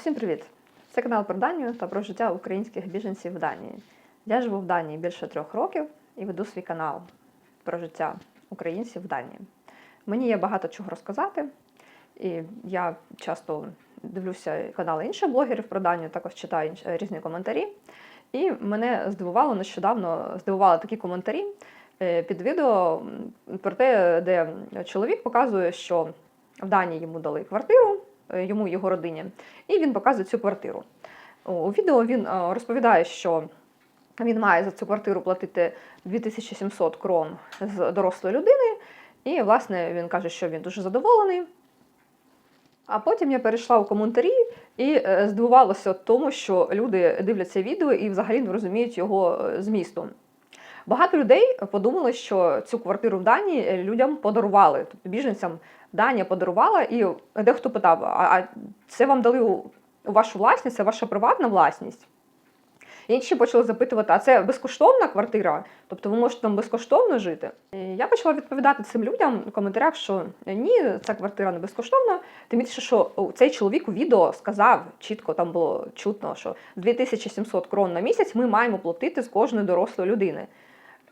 Усім привіт! Це канал про Данію та про життя українських біженців в Данії. Я живу в Данії більше трьох років і веду свій канал про життя українців в Данії. Мені є багато чого розказати, і я часто дивлюся канали інших блогерів про Данію, також читаю різні коментарі. І мене здивувало нещодавно здивували такі коментарі е, під відео про те, де чоловік показує, що в Данії йому дали квартиру, е, йому і його родині, і він показує цю квартиру. У відео він е, розповідає, що він має за цю квартиру платити 2700 крон з дорослої людини, і, власне, він каже, що він дуже задоволений. А потім я перейшла у коментарі і е, здивувалася тому, що люди дивляться відео і взагалі не розуміють його е, змісту. Багато людей подумали, що цю квартиру в Данії е, людям подарували, тобто біженцям Данія подарувала, і дехто питав: а, це вам дали у, вашу власність, це ваша приватна власність? Інші почали запитувати, а це безкоштовна квартира? Тобто ви можете там безкоштовно жити? Я почала відповідати цим людям у коментарях, що ні, ця квартира не безкоштовна. Тим більше, що цей чоловік у відео сказав чітко, там було чутно, що 2700 крон на місяць ми маємо платити з кожної дорослої людини.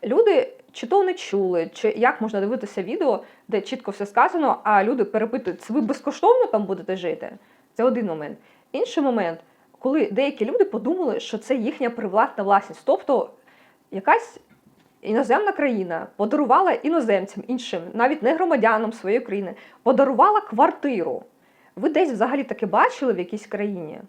Люди чи то не чули, чи як можна дивитися відео, де чітко все сказано, а люди перепитують, це ви безкоштовно там будете жити? Це один момент. Інший момент, коли деякі люди подумали, що це їхня приватна власність. Тобто якась іноземна країна подарувала іноземцям, іншим, навіть не громадянам своєї країни, подарувала квартиру. Ви десь взагалі таке бачили в якійсь країні?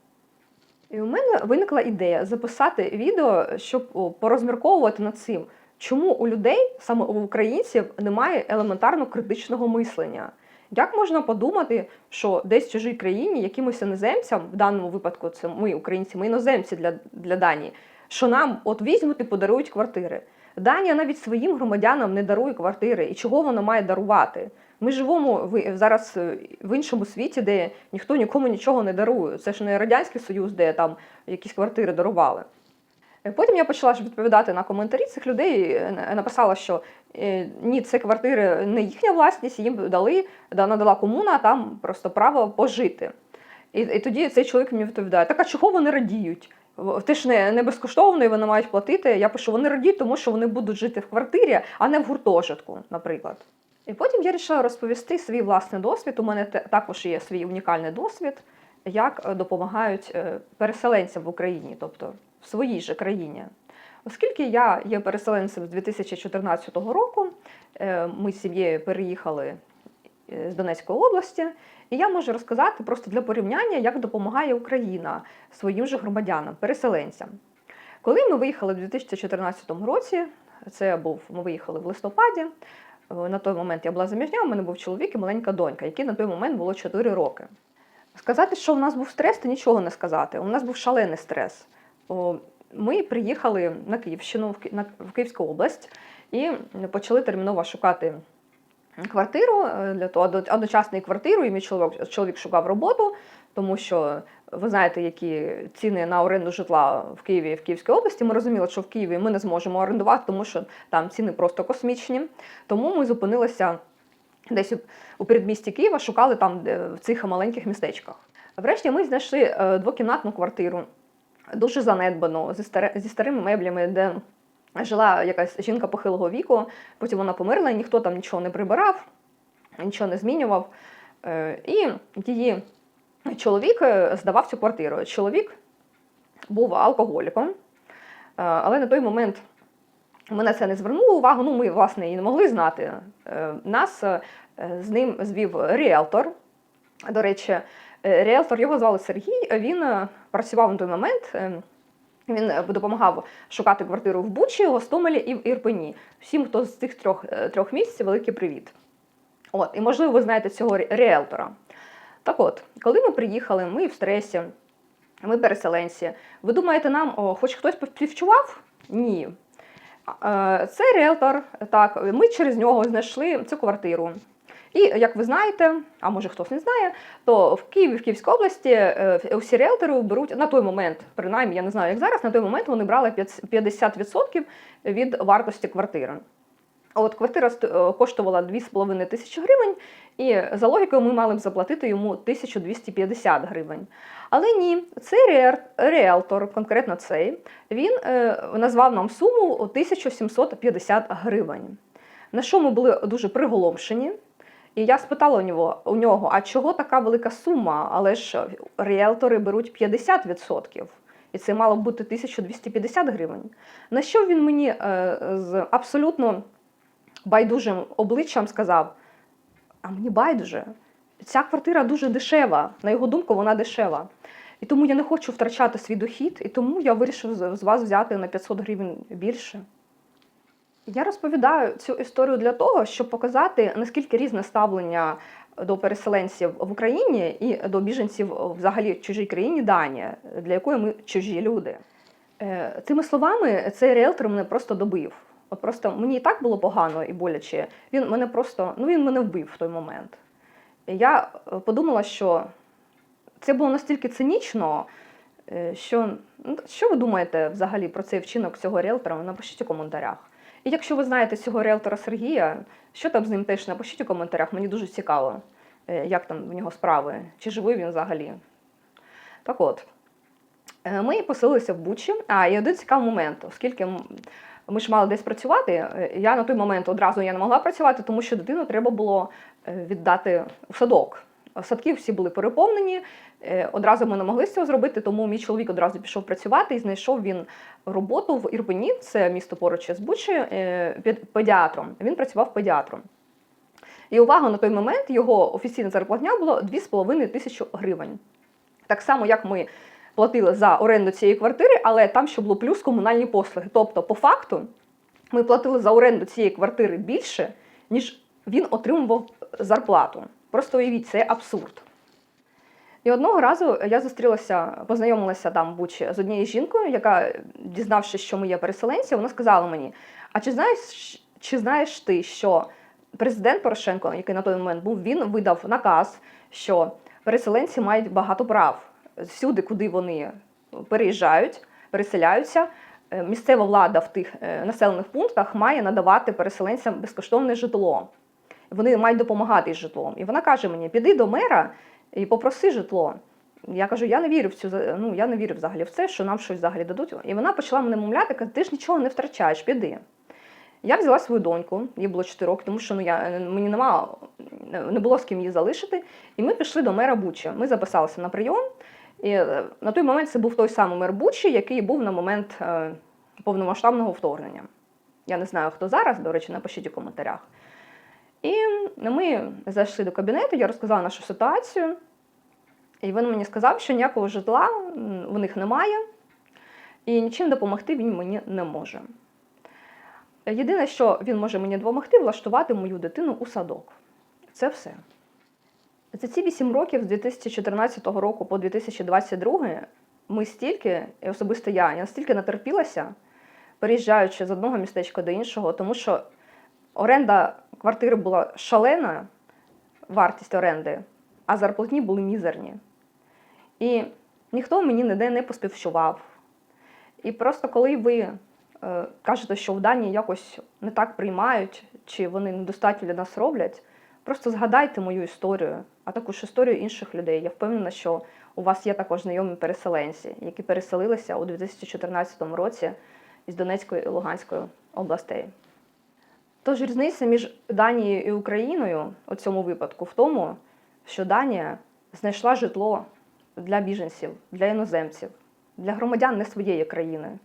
І у мене виникла ідея записати відео, щоб порозмірковувати над цим, чому у людей, саме у українців, немає елементарно критичного мислення. Як можна подумати, що десь в чужій країні якимось іноземцям, в даному випадку це ми, українці, ми іноземці для, для Данії, що нам от візьмуть і подарують квартири. Данія навіть своїм громадянам не дарує квартири. І чого вона має дарувати? Ми живемо зараз е, в іншому світі, де ніхто нікому нічого не дарує. Це ж не Радянський Союз, де там якісь квартири дарували. Потім я почала відповідати на коментарі цих людей. е, Написала, що е, ні, це квартири не їхня власність, їм дали, надала комуна, там просто право пожити. І, і тоді цей чоловік мені відповідає: так а чого вони радіють? Ти ж не, не безкоштовно, і вони мають платити. Я пишу, вони радіють, тому що вони будуть жити в квартирі, а не в гуртожитку, наприклад. І потім я вирішила розповісти свій власний досвід. У мене також є свій унікальний досвід, як допомагають е, переселенцям в Україні, тобто в своїй же країні. Оскільки я є переселенцем з 2014 року, е, ми з сім'єю переїхали е, з Донецької області, і я можу розказати просто для порівняння, як допомагає Україна своїм же громадянам, переселенцям. Коли ми виїхали в 2014 році, це був ми виїхали в листопаді. е, На той момент я була заміжня, у мене був чоловік і маленька донька, якій на той момент було 4 роки. Сказати, що у нас був стрес, то нічого не сказати. У нас був шалений стрес. Ми приїхали на Київщину, в Ки- Київську область, і почали терміново шукати квартиру е, для того, одно- одночасну квартиру, і мій чоловік, чоловік шукав роботу, тому що ви знаєте, які ціни на оренду житла в Києві і в Київській області. Ми розуміли, що в Києві ми не зможемо орендувати, тому що там ціни просто космічні. Тому ми зупинилися десь у- у передмісті Києва, шукали там в цих маленьких містечках. Врешті ми знайшли е, двокімнатну квартиру, дуже занедбану, зі, старе, зі старими меблями, де жила якась жінка похилого віку, потім вона померла, ніхто там нічого не прибирав, нічого не змінював. Е, І її чоловік е, здавав цю квартиру. Чоловік був алкоголіком, е, але на той момент ми на це не звернули увагу. Ну, ми, власне, і не могли знати. Нас з ним звів ріелтор. До речі, ріелтор його звали Сергій. Він працював на той момент. е, Він е, допомагав шукати квартиру в Бучі, Гостомелі і в Ірпені. Всім, хто з цих трьох, е, трьох місць, великий привіт. От, і можливо, ви знаєте цього ріелтора. Так от, коли ми приїхали, ми в стресі, ми переселенці. Ви думаєте, нам о, хоч хтось співчував? Ні. Е, Це ріелтор, так, ми через нього знайшли цю квартиру. І як ви знаєте, а може хтось не знає, то в Києві, в Київській області е, усі ріелтори беруть на той момент, принаймні, я не знаю, як зараз, на той момент вони брали 50% від вартості квартири. От квартира е, коштувала 2,5 тисячі гривень, І за логікою ми мали б заплатити йому 1250 гривень. Але ні, цей реелтор, конкретно цей, він е, назвав нам суму 1750 гривень. На що ми були дуже приголомшені. І я спитала у нього, у нього, а чого така велика сума? Але ж ріелтори беруть 50%. І це мало б бути 1250 гривень. На що він мені е, з абсолютно байдужим обличчям сказав: а мені байдуже, ця квартира дуже дешева. На його думку, вона дешева. І тому я не хочу втрачати свій дохід, і тому я вирішив з вас взяти на 500 гривень більше. Я розповідаю цю історію для того, щоб показати, наскільки різне ставлення до переселенців в Україні і до біженців взагалі в чужій країні Данія, для якої ми чужі люди. Е, Цими словами цей ріелтор мене просто добив. От просто мені і так було погано і боляче. Він мене просто ну він мене вбив в той момент. Я е, подумала, що це було настільки цинічно, е, що ну, що ви думаєте взагалі про цей вчинок цього ріелтора? Напишіть у коментарях. І якщо ви знаєте цього ріелтора Сергія, що там з ним теж напишіть у коментарях, мені дуже цікаво, е, як там в нього справи, чи живий він взагалі. Так от, е, ми поселилися в Бучі. А, і один цікавий момент, оскільки ми ж мали десь працювати, е, я на той момент одразу я не могла працювати, тому що дитину треба було віддати в садок. Садки всі були переповнені. Е, Одразу ми не могли цього зробити, тому мій чоловік одразу пішов працювати і знайшов він роботу в Ірпені, це місто поруч із Бучі, е, педіатром. Він працював педіатром. І увага, на той момент його офіційна зарплатня була 2,5 тисячі гривень. Так само, як ми платили за оренду цієї квартири, але там ще було плюс комунальні послуги. Тобто, по факту, ми платили за оренду цієї квартири більше, ніж він отримував зарплату. Просто уявіть, це абсурд. І одного разу я зустрілася, познайомилася там в Бучі з однією жінкою, яка, дізнавшись, що ми є переселенці, вона сказала мені: А чи знаєш, чи знаєш ти, що президент Порошенко, який на той момент був, він видав наказ, що переселенці мають багато прав всюди, куди вони переїжджають, переселяються. е, Місцева влада в тих е, населених пунктах має надавати переселенцям безкоштовне житло. Вони мають допомагати із житлом. І вона каже мені: піди до мера і попроси житло. Я кажу, я не вірю в цю ну, я не вірю взагалі в це, що нам щось взагалі дадуть. І вона почала мене мовляти, каже, ти ж нічого не втрачаєш, піди. Я взяла свою доньку, їй було 4 роки, тому що ну, я, мені нема, не було з ким її залишити. І ми пішли до мера Бучі. Ми записалися на прийом. І е, на той момент це був той самий мер Бучі, який був на момент е, повномасштабного вторгнення. Я не знаю, хто зараз, до речі, напишіть у коментарях. І ми зайшли до кабінету, я розказала нашу ситуацію. І він мені сказав, що ніякого житла в них немає, і нічим допомогти він мені не може. Єдине, що він може мені допомогти, влаштувати мою дитину у садок. Це все. За ці 8 років з 2014 року по 2022 ми стільки, і особисто я, я настільки натерпілася, переїжджаючи з одного містечка до іншого, тому що оренда квартири була шалена, вартість оренди, а зарплатні були мізерні. І ніхто мені ніде не поспівчував. І просто коли ви е, кажете, що в Данії якось не так приймають, чи вони недостатньо для нас роблять, просто згадайте мою історію, а також історію інших людей. Я впевнена, що у вас є також знайомі переселенці, які переселилися у 2014 році із Донецької і Луганської областей. Тож різниця між Данією і Україною у цьому випадку в тому, що Данія знайшла житло для біженців, для іноземців, для громадян не своєї країни.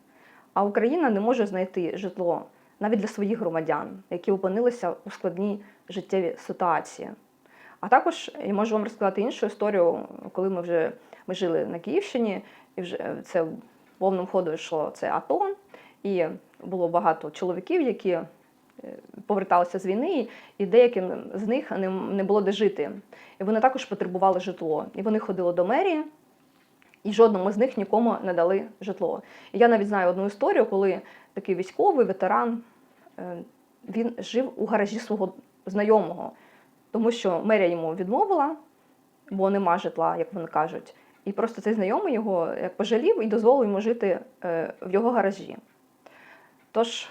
А Україна не може знайти житло навіть для своїх громадян, які опинилися у складній життєвій ситуації. А також я можу вам розказати іншу історію, коли ми вже ми жили на Київщині, і вже це повним ходом йшло це АТО, і було багато чоловіків, які е, поверталися з війни, і деяким з них не, було де жити. І вони також потребували житло. І вони ходили до мерії, і жодному з них нікому не дали житло. І я навіть знаю одну історію, коли такий військовий ветеран е, він жив у гаражі свого знайомого, тому що мерія йому відмовила, бо нема житла, як вони кажуть. І просто цей знайомий його пожалів і дозволив йому жити е, в його гаражі. Тож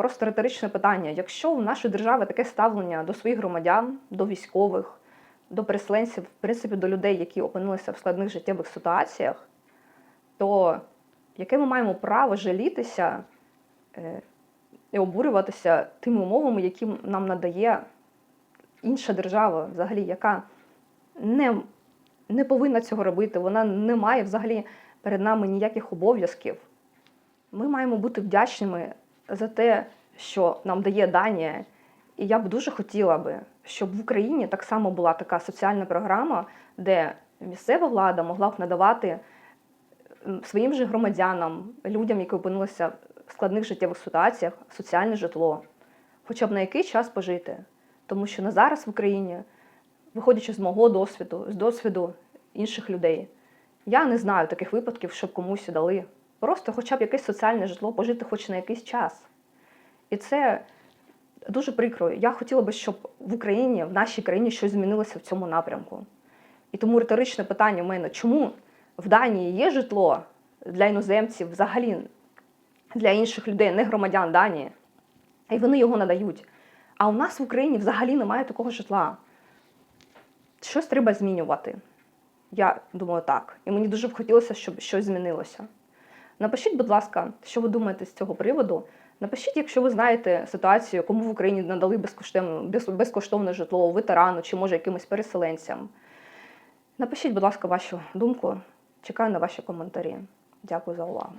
просто риторичне питання. Якщо у нашої держави таке ставлення до своїх громадян, до військових, до переселенців, в принципі, до людей, які опинилися в складних життєвих ситуаціях, то яке ми маємо право жалітися е, і обурюватися тими умовами, які нам надає інша держава, взагалі, яка не, не повинна цього робити, вона не має взагалі перед нами ніяких обов'язків. Ми маємо бути вдячними за те, що нам дає Данія. І я б дуже хотіла би, щоб в Україні так само була така соціальна програма, де місцева влада могла б надавати своїм же громадянам, людям, які опинилися в складних життєвих ситуаціях, соціальне житло, хоча б на який час пожити. Тому що на зараз в Україні, виходячи з мого досвіду, з досвіду інших людей, я не знаю таких випадків, щоб комусь дали просто хоча б якесь соціальне житло пожити хоч на якийсь час. І це дуже прикро. Я хотіла би, щоб в Україні, в нашій країні щось змінилося в цьому напрямку. І тому риторичне питання у мене: чому в Данії є житло для іноземців, взагалі для інших людей, не громадян Данії, і вони його надають. А у нас в Україні взагалі немає такого житла. Щось треба змінювати. Я думаю, так. І мені дуже б хотілося, щоб щось змінилося. Напишіть, будь ласка, що ви думаєте з цього приводу. Напишіть, якщо ви знаєте ситуацію, кому в Україні надали безкоштовне, безкоштовне житло ветерану чи може якимось переселенцям. Напишіть, будь ласка, вашу думку. Чекаю на ваші коментарі. Дякую за увагу.